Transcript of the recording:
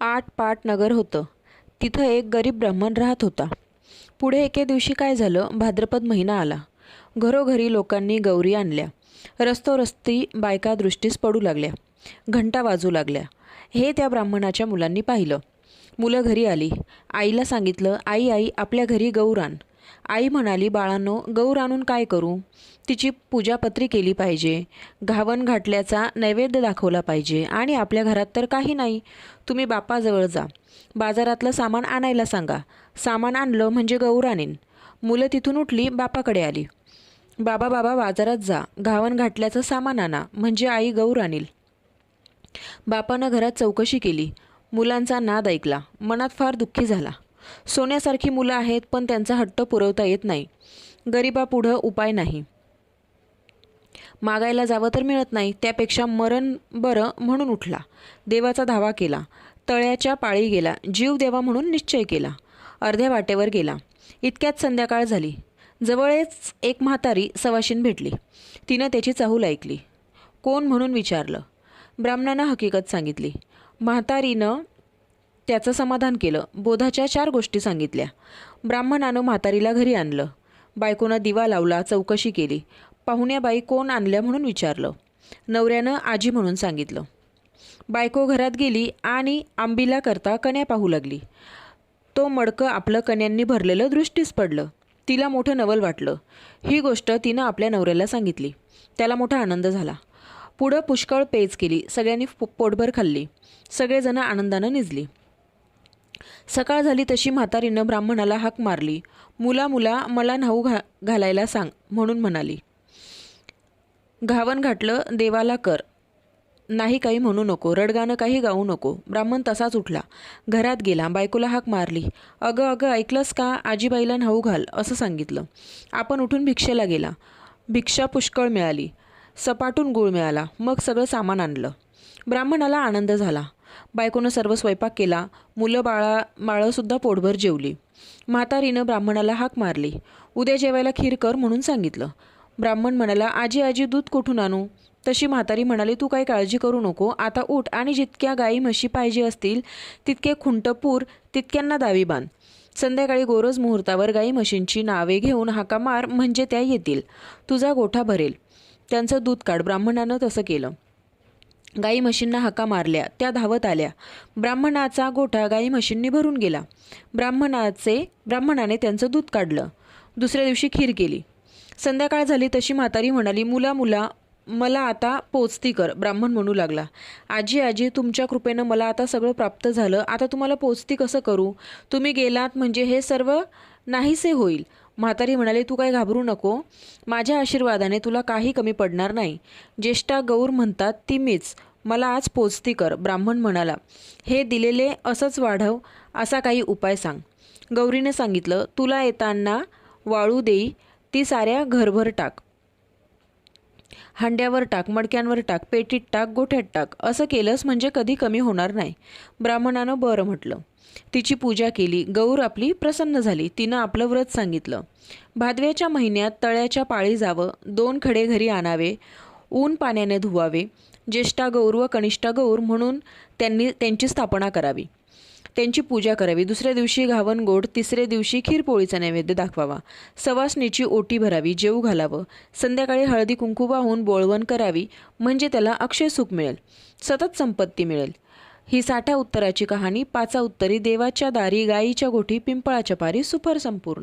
आठ पाट नगर होतं. तिथं एक गरीब ब्राह्मण राहत होता. पुढे एके दिवशी काय झालं? भाद्रपद महिना आला. घरोघरी लोकांनी गौरी आणल्या. रस्तोरस्ती बायका दृष्टीस पडू लागल्या. घंटा वाजू लागल्या. हे त्या ब्राह्मणाच्या मुलांनी पाहिलं. मुलं घरी आली. आईला सांगितलं आई आई आपल्या घरी गौर आण. आई म्हणाली बाळांनो गौर आणून काय करू? तिची पूजापत्री केली पाहिजे. घावन घाटल्याचा नैवेद्य दाखवला पाहिजे. आणि आपल्या घरात तर काही नाही. तुम्ही बापाजवळ जा. बाजारातलं सामान आणायला सांगा. सामान आणलं म्हणजे गौर आणीन. मुलं तिथून उठली बापाकडे आली. बाबा बाबा बाजारात जा. घावन घाटल्याचं सामान आणा. म्हणजे आई गौर आणील. बापानं घरात चौकशी केली. मुलांचा नाद ऐकला. मनात फार दुःखी झाला. सोन्यासारखी मुलं आहेत पण त्यांचा हट्ट पुरवता येत नाही. गरिबापुढं उपाय नाही. मागायला जावं तर मिळत नाही त्यापेक्षा मरण बरं म्हणून उठला. देवाचा धावा केला. तळ्याच्या पाळी गेला. जीव देवा म्हणून निश्चय केला. अर्ध्या वाटेवर गेला. इतक्यात संध्याकाळ झाली. जवळच एक म्हातारी सवाशीन भेटली. तिनं त्याची चाहूल ऐकली. कोण म्हणून विचारलं? ब्राह्मणानं हकीकत सांगितली. म्हातारीनं त्याचं समाधान केलं. बोधाच्या चार गोष्टी सांगितल्या. ब्राह्मणानं म्हातारीला घरी आणलं. बायकोनं दिवा लावला चौकशी केली. पाहुण्याबाई कोण आणल्या म्हणून विचारलं. नवऱ्यानं आजी म्हणून सांगितलं. बायको घरात गेली आणि आंबीला करता कन्या पाहू लागली. तो मडकं आपलं कन्यांनी भरलेलं दृष्टीस पडलं. तिला मोठं नवल वाटलं. ही गोष्ट तिनं आपल्या नवऱ्याला सांगितली. त्याला मोठा आनंद झाला. पुढं पुष्कळ पेज केली. सगळ्यांनी पो- पोटभर खाल्ली. सगळेजणं आनंदानं निजली. सकाळ झाली तशी म्हातारीनं ब्राह्मणाला हाक मारली. मुला मुला मला न्हाऊ घा घालायला सांग म्हणून म्हणाली. घावन घाटलं देवाला कर. नाही काही म्हणू नको रडगाणं काही गाऊ नको. ब्राह्मण तसाच उठला. घरात गेला बायकोला हाक मारली. अगं अगं ऐकलंस का? आजीबाईला न्हाऊ घाल असं सांगितलं. आपण उठून भिक्षेला गेला. भिक्षा पुष्कळ मिळाली. सपाटून गुळ मिळाला. मग सगळं सामान आणलं. ब्राह्मणाला आनंद झाला. बायकोनं सर्व स्वयंपाक केला मुलं बाळा बाळंसुद्धा पोटभर जेवली. म्हातारीनं ब्राह्मणाला हाक मारली. उद्या जेवायला खीर कर म्हणून सांगितलं. ब्राह्मण म्हणाला आजी आजी दूध कुठून आणू? तशी म्हातारी म्हणाली तू काही काळजी करू नको. आता उठ आणि जितक्या गाई म्हशी पाहिजे असतील तितके खुंटपूर तितक्यांना दावी बांध. संध्याकाळी गोरज मुहूर्तावर गाई म्हशींची नावे घेऊन हाका मार म्हणजे त्या येतील. तुझा गोठा भरेल. त्यांचं दूध काढ. ब्राह्मणानं तसं केलं. गाई म्हशींना हाका मारल्या त्या धावत आल्या. ब्राह्मणाचा गोठा गाई म्हशींनी भरून गेला. ब्राह्मणाचे ब्राह्मणाने त्यांचं दूध काढलं. दुसऱ्या दिवशी खीर केली. संध्याकाळ झाली तशी म्हातारी म्हणाली मुला मुला मला आता पोचती कर ब्राह्मण म्हणू लागला. आजी आजी तुमच्या कृपेनं मला आता सगळं प्राप्त झालं. आता तुम्हाला पोचती कसं करू? तुम्ही गेलात म्हणजे हे सर्व नाहीसे होईल. म्हातारी म्हणाली तू काही घाबरू नको. माझ्या आशीर्वादाने तुला काही कमी पडणार नाही. ज्येष्ठा गौर म्हणतात ती मीच. मला आज पोचती कर ब्राह्मण म्हणाला. हे दिलेले असंच वाढव असा काही उपाय सांग. गौरीने सांगितलं तुला येताना वाळू देई ती साऱ्या घरभर टाक. हांड्यावर टाक मडक्यांवर टाक पेटीत टाक गोठ्यात टाक. असं केलंस म्हणजे कधी कमी होणार नाही. ब्राह्मणानं बरं म्हटलं. तिची पूजा केली. गौर आपली प्रसन्न झाली. तिनं आपलं व्रत सांगितलं. भादव्याच्या महिन्यात तळ्याच्या पाळी जावं दोन खडे घरी आणावे ऊन पाण्याने धुवावे. ज्येष्ठा गौर व कनिष्ठा गौर म्हणून त्यांनी त्यांची स्थापना करावी. त्यांची पूजा करावी. दुसऱ्या दिवशी घावन गोड तिसऱ्या दिवशी खीरपोळीचा नैवेद्य दाखवावा. सवासणीची ओटी भरावी जेऊ घालावं. संध्याकाळी हळदी कुंकू वाहून बोळवण करावी म्हणजे त्याला अक्षय सुख मिळेल. सतत संपत्ती मिळेल. ही साठा उत्तराची कहाणी. पाचा उत्तरी देवाच्या दारी गायीच्या गोठी पिंपळाच्या पारी सुफर संपूर्ण